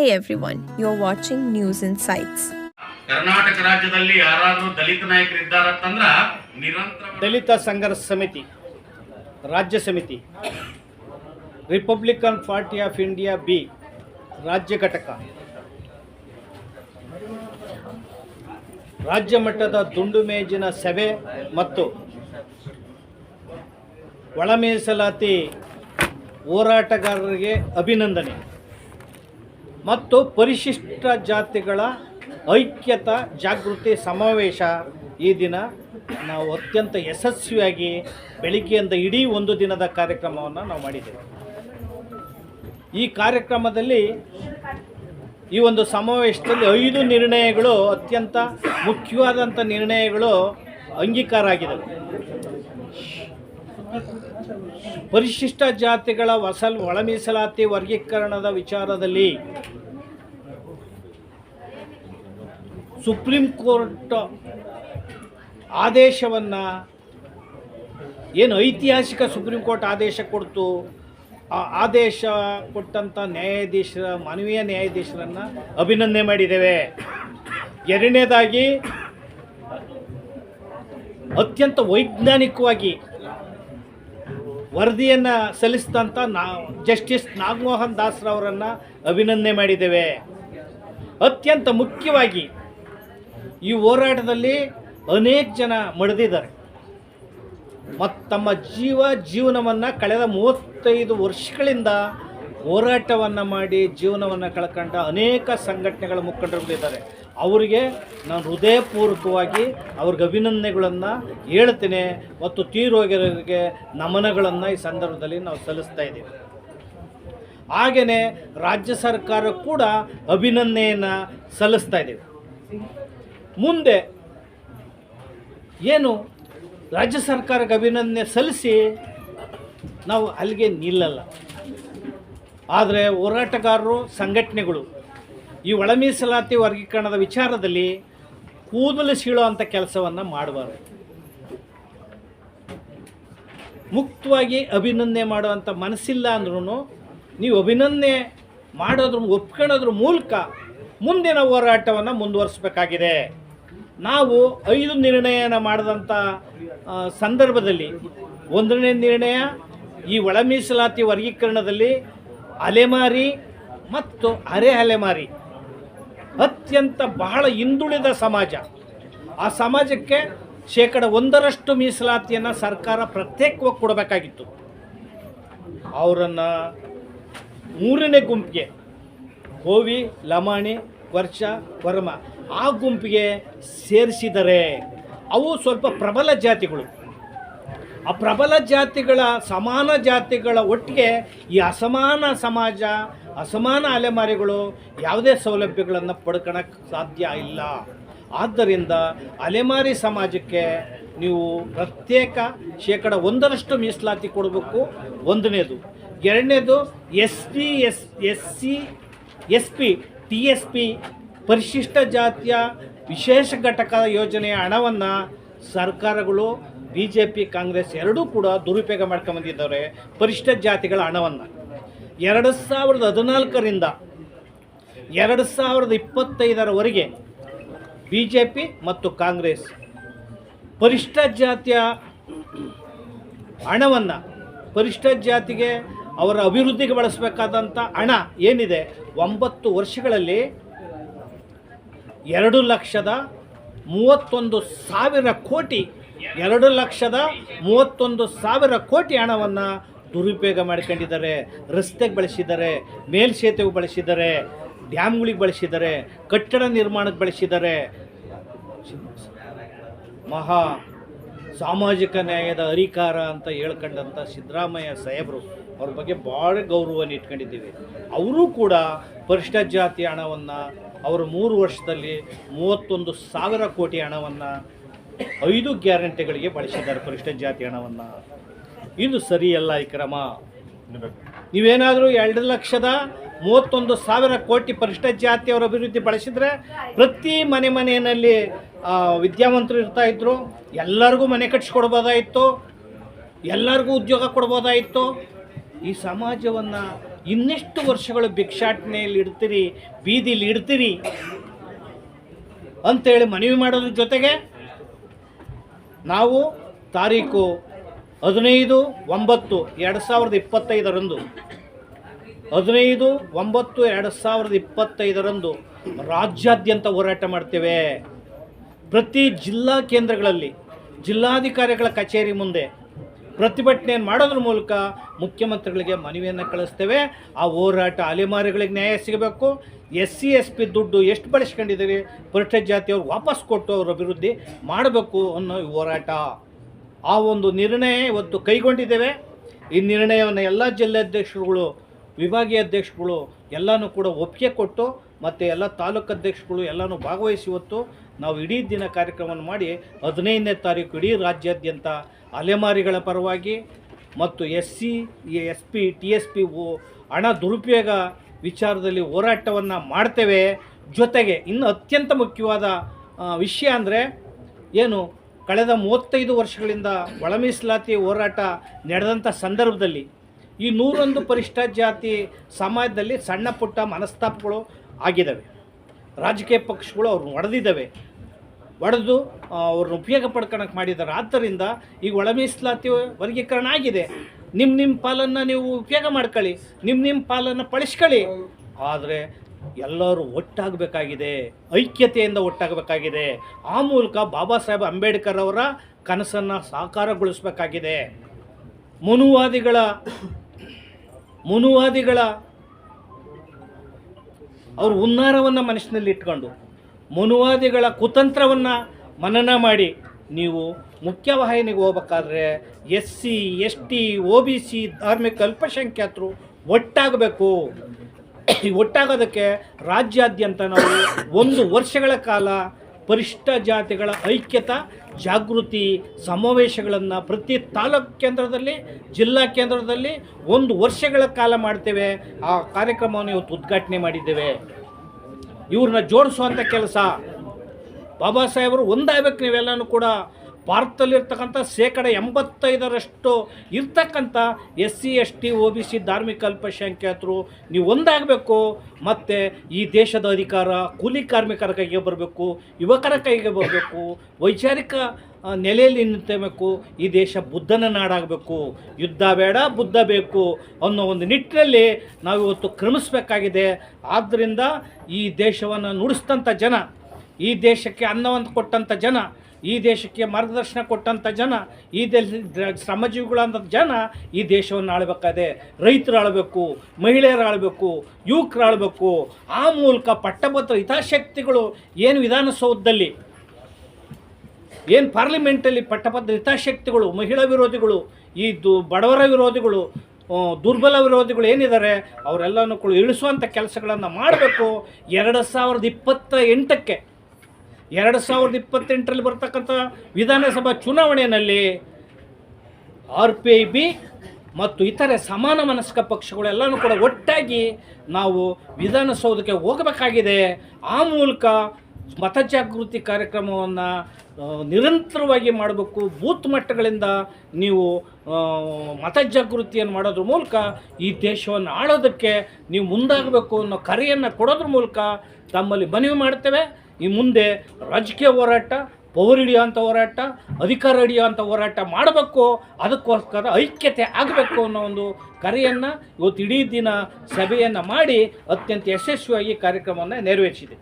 Hey are watching news insights Karnataka ರಾಜ್ಯದಲ್ಲಿ ಯಾರಾದರೂ ದಲಿತ ನಾಯಕರು ಇದ್ದಾರಂತಂದ್ರ ನಿರಂತರ ದಲಿತ ಸಂಘರ್ಷ ಸಮಿತಿ ರಾಜ್ಯ ಸಮಿತಿ Republican Party of India B ರಾಜ್ಯ ಘಟಕ. ರಾಜ್ಯ ಮಟ್ಟದ ದುಂಡು ಮೇಜಿನ ಸಭೆ ಮತ್ತು ಒಳ ಮೀಸಲಾತಿ ಹೋರಾಟಗಾರರಿಗೆ ಅಭಿನಂದನೆ. ಮತ್ತು ಪರಿಶಿಷ್ಟ ಜಾತಿಗಳ ಐಕ್ಯತಾ, ಜಾಗೃತಿ, ಸಮಾವೇಶ ಈ ದಿನ ನಾವು ಅತ್ಯಂತ ಯಶಸ್ವಿಯಾಗಿ ಬೆಳಿಗ್ಗೆಯಿಂದ ಇಡೀ ಒಂದು ದಿನದ ಕಾರ್ಯಕ್ರಮವನ್ನು ನಾವು ಮಾಡಿದ್ದೇವೆ. ಈ ಕಾರ್ಯಕ್ರಮದಲ್ಲಿ ಈ ಒಂದು ಸಮಾವೇಶದಲ್ಲಿ ಐದು ನಿರ್ಣಯಗಳು, ಅತ್ಯಂತ ಮುಖ್ಯವಾದಂಥ ನಿರ್ಣಯಗಳು ಅಂಗೀಕಾರ ಆಗಿದ್ದಾವೆ ಪರಿಶಿಷ್ಟ ಜಾತಿಗಳ ವಸಲ್ ಒಳ ಮೀಸಲಾತಿ ವರ್ಗೀಕರಣದ ವಿಚಾರದಲ್ಲಿ ಸುಪ್ರೀಂ ಕೋರ್ಟ್ ಆದೇಶವನ್ನು ಏನು ಐತಿಹಾಸಿಕ ಸುಪ್ರೀಂ ಕೋರ್ಟ್ ಆದೇಶ ಕೊಡ್ತು, ಆ ಆದೇಶ ಕೊಟ್ಟಂಥ ನ್ಯಾಯಾಧೀಶರ, ಮಾನವೀಯ ನ್ಯಾಯಾಧೀಶರನ್ನು ಅಭಿನಂದನೆ ಮಾಡಿದ್ದೇವೆ. ಎರಡನೇದಾಗಿ ಅತ್ಯಂತ ವೈಜ್ಞಾನಿಕವಾಗಿ ವರದಿಯನ್ನು ಸಲ್ಲಿಸಿದಂಥ ನಾ, ಜಸ್ಟಿಸ್ ನಾಗಮೋಹನ್ ದಾಸ್ರವರನ್ನು ಅಭಿನಂದನೆ ಮಾಡಿದ್ದೇವೆ. ಅತ್ಯಂತ ಮುಖ್ಯವಾಗಿ ಈ ಹೋರಾಟದಲ್ಲಿ ಅನೇಕ ಜನ ಮಡಿದಿದ್ದಾರೆ. ಮತ್ತು ತಮ್ಮ ಜೀವ ಜೀವನವನ್ನು ಕಳೆದ ಮೂವತ್ತೈದು ವರ್ಷಗಳಿಂದ ಹೋರಾಟವನ್ನು ಮಾಡಿ ಜೀವನವನ್ನು ಕಳ್ಕೊಂಡ ಅನೇಕ ಸಂಘಟನೆಗಳ ಮುಖಂಡರುಗಳಿದ್ದಾರೆ. ಅವರಿಗೆ ನಾನು ಹೃದಯಪೂರ್ವಕವಾಗಿ ಅವ್ರಿಗೆ ಅಭಿನಂದನೆಗಳನ್ನು ಹೇಳ್ತೇನೆ ಮತ್ತು ತೀರೋಗಿರೋರಿಗೆ ನಮನಗಳನ್ನು ಈ ಸಂದರ್ಭದಲ್ಲಿ ನಾವು ಸಲ್ಲಿಸ್ತಾ ಇದ್ದೀವಿ. ಹಾಗೆಯೇ ರಾಜ್ಯ ಸರ್ಕಾರ ಕೂಡ ಅಭಿನಂದನೆಯನ್ನು ಸಲ್ಲಿಸ್ತಾ ಇದ್ದೀವಿ. ಮುಂದೆ ಏನು ರಾಜ್ಯ ಸರ್ಕಾರಕ್ಕೆ ಅಭಿನಂದನೆ ಸಲ್ಲಿಸಿ ನಾವು ಅಲ್ಲಿಗೆ ನಿಲ್ಲಲ್ಲ. ಆದರೆ ಹೋರಾಟಗಾರರು, ಸಂಘಟನೆಗಳು ಈ ಒಳ ಮೀಸಲಾತಿ ವರ್ಗೀಕರಣದ ವಿಚಾರದಲ್ಲಿ ಕೂದಲು ಸೀಳೋ ಅಂಥ ಕೆಲಸವನ್ನು ಮಾಡಬಾರ್ದು ಮುಕ್ತವಾಗಿ ಅಭಿನಂದನೆ ಮಾಡುವಂಥ ಮನಸ್ಸಿಲ್ಲ ಅಂದ್ರೂ ನೀವು ಅಭಿನಂದನೆ ಮಾಡೋದ್ರ ಒಪ್ಕೊಳ್ಳೋದ್ರ ಮೂಲಕ ಮುಂದಿನ ಹೋರಾಟವನ್ನು ಮುಂದುವರಿಸಬೇಕಾಗಿದೆ. ನಾವು ಐದು ನಿರ್ಣಯನ ಮಾಡಿದಂಥ ಸಂದರ್ಭದಲ್ಲಿ ಒಂದನೇ ನಿರ್ಣಯ ಈ ಒಳ ಮೀಸಲಾತಿ ವರ್ಗೀಕರಣದಲ್ಲಿ ಅಲೆಮಾರಿ ಮತ್ತು ಅರೆ ಅಲೆಮಾರಿ ಅತ್ಯಂತ ಬಹಳ ಹಿಂದುಳಿದ ಸಮಾಜ. ಆ ಸಮಾಜಕ್ಕೆ ಶೇಕಡ ಒಂದರಷ್ಟು ಮೀಸಲಾತಿಯನ್ನು ಸರ್ಕಾರ ಪ್ರತ್ಯೇಕವಾಗಿ ಕೊಡಬೇಕಾಗಿತ್ತು. ಅವರನ್ನು ಮೂರನೇ ಗುಂಪಿಗೆ ಕೋವಿ ಲಮಾಣಿ, ವರ್ಷ, ವರ್ಮ ಆ ಗುಂಪಿಗೆ ಸೇರಿಸಿದರೆ ಅವು ಸ್ವಲ್ಪ ಪ್ರಬಲ ಜಾತಿಗಳು. ಆ ಪ್ರಬಲ ಜಾತಿಗಳ ಸಮಾನ ಜಾತಿಗಳ ಒಟ್ಟಿಗೆ ಈ ಅಸಮಾನ ಸಮಾಜ ಅಸಮಾನ ಅಲೆಮಾರಿಗಳು ಯಾವುದೇ ಸೌಲಭ್ಯಗಳನ್ನು ಪಡ್ಕೊಳಕ್ಕೆ ಸಾಧ್ಯ ಇಲ್ಲ. ಆದ್ದರಿಂದ ಅಲೆಮಾರಿ ಸಮಾಜಕ್ಕೆ ನೀವು ಪ್ರತ್ಯೇಕ ಶೇಕಡ ಒಂದರಷ್ಟು ಮೀಸಲಾತಿ ಕೊಡಬೇಕು. ಒಂದನೇದು. ಎರಡನೇದು S P S S C, S P, T S P ಪರಿಶಿಷ್ಟ ಜಾತಿಯ ವಿಶೇಷ ಘಟಕದ ಯೋಜನೆಯ ಹಣವನ್ನು ಸರ್ಕಾರಗಳು, ಬಿ ಜೆ ಪಿ, ಕಾಂಗ್ರೆಸ್ ಎರಡೂ ಕೂಡ ದುರುಪಯೋಗ ಮಾಡ್ಕೊಂಬಂದಿದ್ದಾರೆ ಪರಿಶಿಷ್ಟ ಜಾತಿಗಳ ಹಣವನ್ನು. ಎರಡು ಸಾವಿರದ ಹದಿನಾಲ್ಕರಿಂದ ಎರಡು ಸಾವಿರದ ಇಪ್ಪತ್ತೈದರವರೆಗೆ ಬಿ ಜೆ ಪಿ ಮತ್ತು ಕಾಂಗ್ರೆಸ್ ಪರಿಷ್ಟ ಜಾತಿಯ ಹಣವನ್ನು ಪರಿಷ್ಠ ಜಾತಿಗೆ ಅವರ ಅಭಿವೃದ್ಧಿಗೆ ಬಳಸಬೇಕಾದಂಥ ಹಣ ಏನಿದೆ, ಒಂಬತ್ತು ವರ್ಷಗಳಲ್ಲಿ ಎರಡು ಲಕ್ಷದ ಮೂವತ್ತೊಂದು ಸಾವಿರ ಕೋಟಿ, ಎರಡು ಲಕ್ಷದ ಮೂವತ್ತೊಂದು ಸಾವಿರ ಕೋಟಿ ಹಣವನ್ನು ದುರುಪಯೋಗ ಮಾಡ್ಕೊಂಡಿದ್ದಾರೆ, ರಸ್ತೆಗೆ ಬಳಸಿದ್ದಾರೆ, ಮೇಲ್ಸೇತುವೆ ಬಳಸಿದ್ದಾರೆ, ಡ್ಯಾಮ್ಗಳಿಗೆ ಬಳಸಿದ್ದಾರೆ, ಕಟ್ಟಡ ನಿರ್ಮಾಣಕ್ಕೆ ಬಳಸಿದ್ದಾರೆ. ಮಹಾ ಸಾಮಾಜಿಕ ನ್ಯಾಯದ ಅಧಿಕಾರ ಅಂತ ಹೇಳ್ಕೊಂಡಂಥ ಸಿದ್ದರಾಮಯ್ಯ ಸಾಹೇಬರು ಅವ್ರ ಬಗ್ಗೆ ಭಾಳ ಗೌರವವನ್ನು ಇಟ್ಕೊಂಡಿದ್ದೀವಿ. ಅವರು ಕೂಡ ಪರಿಷ್ಠ ಜಾತಿ ಹಣವನ್ನು ಅವರು ಮೂರು ವರ್ಷದಲ್ಲಿ ಮೂವತ್ತೊಂದು ಸಾವಿರ ಕೋಟಿ ಹಣವನ್ನು ಐದು ಗ್ಯಾರಂಟಿಗಳಿಗೆ ಬಳಸಿದ್ದಾರೆ ಪರಿಷ್ಠ ಜಾತಿ ಹಣವನ್ನು. ಇದು ಸರಿಯಲ್ಲ ಈ ಕ್ರಮ. ನೀವೇನಾದರೂ ಎರಡು ಲಕ್ಷದ ಮೂವತ್ತೊಂದು ಸಾವಿರ ಕೋಟಿ ಪರಿಷ್ಠ ಜಾತಿಯವರ ಅಭಿವೃದ್ಧಿ ಬಳಸಿದರೆ ಪ್ರತಿ ಮನೆ ಮನೆಯಲ್ಲಿ ವಿದ್ಯಾವಂತರು ಇರ್ತಾ ಇದ್ರು ಎಲ್ಲರಿಗೂ ಮನೆ ಕಟ್ಸಿಕೊಡ್ಬೋದಾಯಿತು ಎಲ್ಲರಿಗೂ ಉದ್ಯೋಗ ಕೊಡ್ಬೋದಾಯಿತು. ಈ ಸಮಾಜವನ್ನು ಇನ್ನೆಷ್ಟು ವರ್ಷಗಳು ಭಿಕ್ಷಾಟನೆಯಲ್ಲಿ ಇಡ್ತೀರಿ ಬೀದಿಲಿ ಇಡ್ತೀರಿ ಅಂತೇಳಿ ಮನವಿ ಮಾಡೋದ್ರ ಜೊತೆಗೆ ನಾವು ತಾರೀಕು ಹದಿನೈದು ಒಂಬತ್ತು ಎರಡು ಸಾವಿರದ ಇಪ್ಪತ್ತೈದರಂದು. ಹದಿನೈದು ಒಂಬತ್ತು ಎರಡು ಸಾವಿರದ ಇಪ್ಪತ್ತೈದರಂದು ರಾಜ್ಯಾದ್ಯಂತ ಹೋರಾಟ ಮಾಡ್ತೇವೆ. ಪ್ರತಿ ಜಿಲ್ಲಾ ಕೇಂದ್ರಗಳಲ್ಲಿ ಜಿಲ್ಲಾಧಿಕಾರಿಗಳ ಕಚೇರಿ ಮುಂದೆ ಪ್ರತಿಭಟನೆ ಮಾಡೋದ್ರ ಮೂಲಕ ಮುಖ್ಯಮಂತ್ರಿಗಳಿಗೆ ಮನವಿಯನ್ನು ಕಳಿಸ್ತೇವೆ. ಆ ಹೋರಾಟ ಅಲೆಮಾರಿಗಳಿಗೆ ನ್ಯಾಯ ಸಿಗಬೇಕು. ಎಸ್ ಸಿ ಎಸ್ ಪಿ ದುಡ್ಡು ಎಷ್ಟು ಬಳಸ್ಕೊಂಡಿದ್ದೀರಿ ಪರಿಷ್ಠ ಜಾತಿಯವ್ರು ವಾಪಸ್ ಕೊಟ್ಟು ಅವರ ಅಭಿವೃದ್ಧಿ ಮಾಡಬೇಕು ಅನ್ನೋ ಹೋರಾಟ. ಆ ಒಂದು ನಿರ್ಣಯ ಇವತ್ತು ಕೈಗೊಂಡಿದ್ದೇವೆ. ಈ ನಿರ್ಣಯವನ್ನು ಎಲ್ಲ ಜಿಲ್ಲಾಧ್ಯಕ್ಷರುಗಳು ವಿಭಾಗೀಯ ಅಧ್ಯಕ್ಷರುಗಳು ಎಲ್ಲನೂ ಕೂಡ ಒಪ್ಪಿಗೆ ಕೊಟ್ಟು ಮತ್ತು ಎಲ್ಲ ತಾಲೂಕು ಅಧ್ಯಕ್ಷರುಗಳು ಎಲ್ಲನೂ ಭಾಗವಹಿಸಿ ಇವತ್ತು ನಾವು ಇಡೀ ದಿನ ಕಾರ್ಯಕ್ರಮವನ್ನು ಮಾಡಿ ಹದಿನೈದನೇ ತಾರೀಕು ಇಡೀ ರಾಜ್ಯಾದ್ಯಂತ ಅಲೆಮಾರಿಗಳ ಪರವಾಗಿ ಮತ್ತು S C S P T S P ಹಣ ದುರುಪಯೋಗ ವಿಚಾರದಲ್ಲಿ ಹೋರಾಟವನ್ನು ಮಾಡ್ತೇವೆ. ಜೊತೆಗೆ ಇನ್ನು ಅತ್ಯಂತ ಮುಖ್ಯವಾದ ವಿಷಯ ಅಂದರೆ ಏನು? ಕಳೆದ ಮೂವತ್ತೈದು ವರ್ಷಗಳಿಂದ ಒಳ ಮೀಸಲಾತಿ ಹೋರಾಟ ನಡೆದಂಥ ಸಂದರ್ಭದಲ್ಲಿ ಈ ನೂರೊಂದು ಪರಿಷ್ಠ ಜಾತಿ ಸಮಾಜದಲ್ಲಿ ಸಣ್ಣ ಪುಟ್ಟ ಮನಸ್ತಾಪಗಳು ಆಗಿದ್ದಾವೆ. ರಾಜಕೀಯ ಪಕ್ಷಗಳು ಅವ್ರನ್ನ ಒಡೆದಿದ್ದಾವೆ. ಒಡೆದು ಅವ್ರನ್ನ ಉಪಯೋಗ ಪಡ್ಕೊಳಕ್ಕೆ ಮಾಡಿದ್ದಾರೆ. ಆದ್ದರಿಂದ ಈಗ ಒಳ ಮೀಸಲಾತಿ ವರ್ಗೀಕರಣ ಆಗಿದೆ. ನಿಮ್ಮ ನಿಮ್ಮ ಪಾಲನ್ನು ನೀವು ಉಪಯೋಗ ಮಾಡ್ಕೊಳ್ಳಿ. ನಿಮ್ಮ ನಿಮ್ಮ ಪಾಲನ್ನು ಪಳಿಸ್ಕೊಳ್ಳಿ. ಆದರೆ ಎಲ್ಲರೂ ಒಟ್ಟಾಗಬೇಕಾಗಿದೆ, ಐಕ್ಯತೆಯಿಂದ ಒಟ್ಟಾಗಬೇಕಾಗಿದೆ. ಆ ಮೂಲಕ ಬಾಬಾ ಸಾಹೇಬ್ ಅಂಬೇಡ್ಕರ್ ಅವರ ಕನಸನ್ನು ಸಾಕಾರಗೊಳಿಸಬೇಕಾಗಿದೆ. ಮುನುವಾದಿಗಳ ಮುನುವಾದಿಗಳ ಅವ್ರ ಉನ್ನಾರವನ್ನು ಮನಸ್ಸಿನಲ್ಲಿ ಇಟ್ಕೊಂಡು, ಮನುವಾದಿಗಳ ಕುತಂತ್ರವನ್ನು ಮನನ ಮಾಡಿ ನೀವು ಮುಖ್ಯವಾಹಿನಿಗೆ ಹೋಗ್ಬೇಕಾದ್ರೆ S C S T O B C, ಧಾರ್ಮಿಕ ಅಲ್ಪಸಂಖ್ಯಾತರು ಒಟ್ಟಾಗಬೇಕು. ಒಟ್ಟಾಗೋದಕ್ಕೆ ರಾಜ್ಯಾದ್ಯಂತ ನಾವು ಒಂದು ವರ್ಷಗಳ ಕಾಲ ಪರಿಷ್ಠ ಜಾತಿಗಳ ಐಕ್ಯತಾ, ಜಾಗೃತಿ ಸಮಾವೇಶಗಳನ್ನು ಪ್ರತಿ ತಾಲೂಕು ಕೇಂದ್ರದಲ್ಲಿ, ಜಿಲ್ಲಾ ಕೇಂದ್ರದಲ್ಲಿ ಒಂದು ವರ್ಷಗಳ ಕಾಲ ಮಾಡ್ತೇವೆ. ಆ ಕಾರ್ಯಕ್ರಮವನ್ನು ಇವತ್ತು ಉದ್ಘಾಟನೆ ಮಾಡಿದ್ದೇವೆ. ಇವ್ರನ್ನ ಜೋಡಿಸುವಂಥ ಕೆಲಸ. ಬಾಬಾ ಸಾಹೇಬರು ಒಂದಾಗಬೇಕು ನೀವೆಲ್ಲನೂ ಕೂಡ ಭಾರತದಲ್ಲಿರ್ತಕ್ಕಂಥ ಶೇಕಡ ಎಂಬತ್ತೈದರಷ್ಟು ಇರ್ತಕ್ಕಂಥ S C, S T O B, C ಧಾರ್ಮಿಕ ಅಲ್ಪಸಂಖ್ಯಾತರು ನೀವು ಒಂದಾಗಬೇಕು, ಮತ್ತು ಈ ದೇಶದ ಅಧಿಕಾರ ಕೂಲಿ ಕಾರ್ಮಿಕರ ಕೈಗೆ ಬರಬೇಕು, ಯುವಕರ ಕೈಗೆ ಬರಬೇಕು, ವೈಚಾರಿಕ ನೆಲೆಯಲ್ಲಿ ನಿಂತಬೇಕು, ಈ ದೇಶ ಬುದ್ಧನ ನಾಡಾಗಬೇಕು, ಯುದ್ಧ ಬೇಡ, ಬುದ್ಧ ಬೇಕು ಅನ್ನೋ ಒಂದು ನಿಟ್ಟಿನಲ್ಲಿ ನಾವು ಇವತ್ತು ಕ್ರಮಿಸಬೇಕಾಗಿದೆ. ಆದ್ದರಿಂದ ಈ ದೇಶವನ್ನು ನುಡಿಸ್ತಂಥ ಜನ, ಈ ದೇಶಕ್ಕೆ ಅನ್ನವನ್ನು ಕೊಟ್ಟಂಥ ಜನ ಈ ದೇಶಕ್ಕೆ ಮಾರ್ಗದರ್ಶನ ಕೊಟ್ಟಂಥ ಜನ, ಈ ದೇಶ ಶ್ರಮಜೀವಿಗಳಂಥ ಜನ ಈ ದೇಶವನ್ನು ಆಳ್ಬೇಕಾದೆ. ರೈತರು ಆಳಬೇಕು, ಮಹಿಳೆಯರು ಆಳಬೇಕು, ಯುವಕರು ಆಳಬೇಕು. ಆ ಮೂಲಕ ಪಟ್ಟಭದ್ರ ಹಿತಾಸಕ್ತಿಗಳು ಏನು ವಿಧಾನಸೌಧದಲ್ಲಿ, ಏನು ಪಾರ್ಲಿಮೆಂಟಲ್ಲಿ ಪಟ್ಟಭದ್ರ ಹಿತಾಸಕ್ತಿಗಳು, ಮಹಿಳಾ ವಿರೋಧಿಗಳು, ಈ ದು ಬಡವರ ವಿರೋಧಿಗಳು ದುರ್ಬಲ ವಿರೋಧಿಗಳು ಏನಿದ್ದಾರೆ, ಅವರೆಲ್ಲನೂ ಇಳಿಸುವಂಥ ಕೆಲಸಗಳನ್ನು ಮಾಡಬೇಕು. ಎರಡು ಸಾವಿರದ ಇಪ್ಪತ್ತ ಎಂಟಕ್ಕೆ ಎರಡು ಸಾವಿರದ ಇಪ್ಪತ್ತೆಂಟರಲ್ಲಿ ಬರ್ತಕ್ಕಂಥ ವಿಧಾನಸಭಾ ಚುನಾವಣೆಯಲ್ಲಿ ಆರ್ ಪಿ ಐ, ಬಿ ಮತ್ತು ಇತರೆ ಸಮಾನ ಮನಸ್ಕ ಪಕ್ಷಗಳೆಲ್ಲನೂ ಕೂಡ ಒಟ್ಟಾಗಿ ನಾವು ವಿಧಾನಸೌಧಕ್ಕೆ ಹೋಗಬೇಕಾಗಿದೆ. ಆ ಮೂಲಕ ಮತಜಾಗೃತಿ ಕಾರ್ಯಕ್ರಮವನ್ನು ನಿರಂತರವಾಗಿ ಮಾಡಬೇಕು. ಬೂತ್ ಮಟ್ಟಗಳಿಂದ ನೀವು ಮತ ಜಾಗೃತಿಯನ್ನು ಮಾಡೋದ್ರ ಮೂಲಕ ಈ ದೇಶವನ್ನು ಆಳೋದಕ್ಕೆ ನೀವು ಮುಂದಾಗಬೇಕು ಅನ್ನೋ ಕರೆಯನ್ನು ಕೊಡೋದ್ರ ಮೂಲಕ ತಮ್ಮಲ್ಲಿ ಮನವಿ ಮಾಡ್ತೇವೆ. ಈ ಮುಂದೆ ರಾಜಕೀಯ ಹೋರಾಟ ಪವರ್ ಹಿಡಿಯೋಂಥ ಹೋರಾಟ, ಅಧಿಕಾರ ಹಿಡಿಯೋಂಥ ಹೋರಾಟ ಮಾಡಬೇಕು, ಅದಕ್ಕೋಸ್ಕರ ಐಕ್ಯತೆ ಆಗಬೇಕು ಅನ್ನೋ ಒಂದು ಕರೆಯನ್ನು ಇವತ್ತು ಇಡೀ ದಿನ ಸಭೆಯನ್ನು ಮಾಡಿ ಅತ್ಯಂತ ಯಶಸ್ವಿಯಾಗಿ ಕಾರ್ಯಕ್ರಮವನ್ನು ನೆರವೇರಿಸಿದೆ.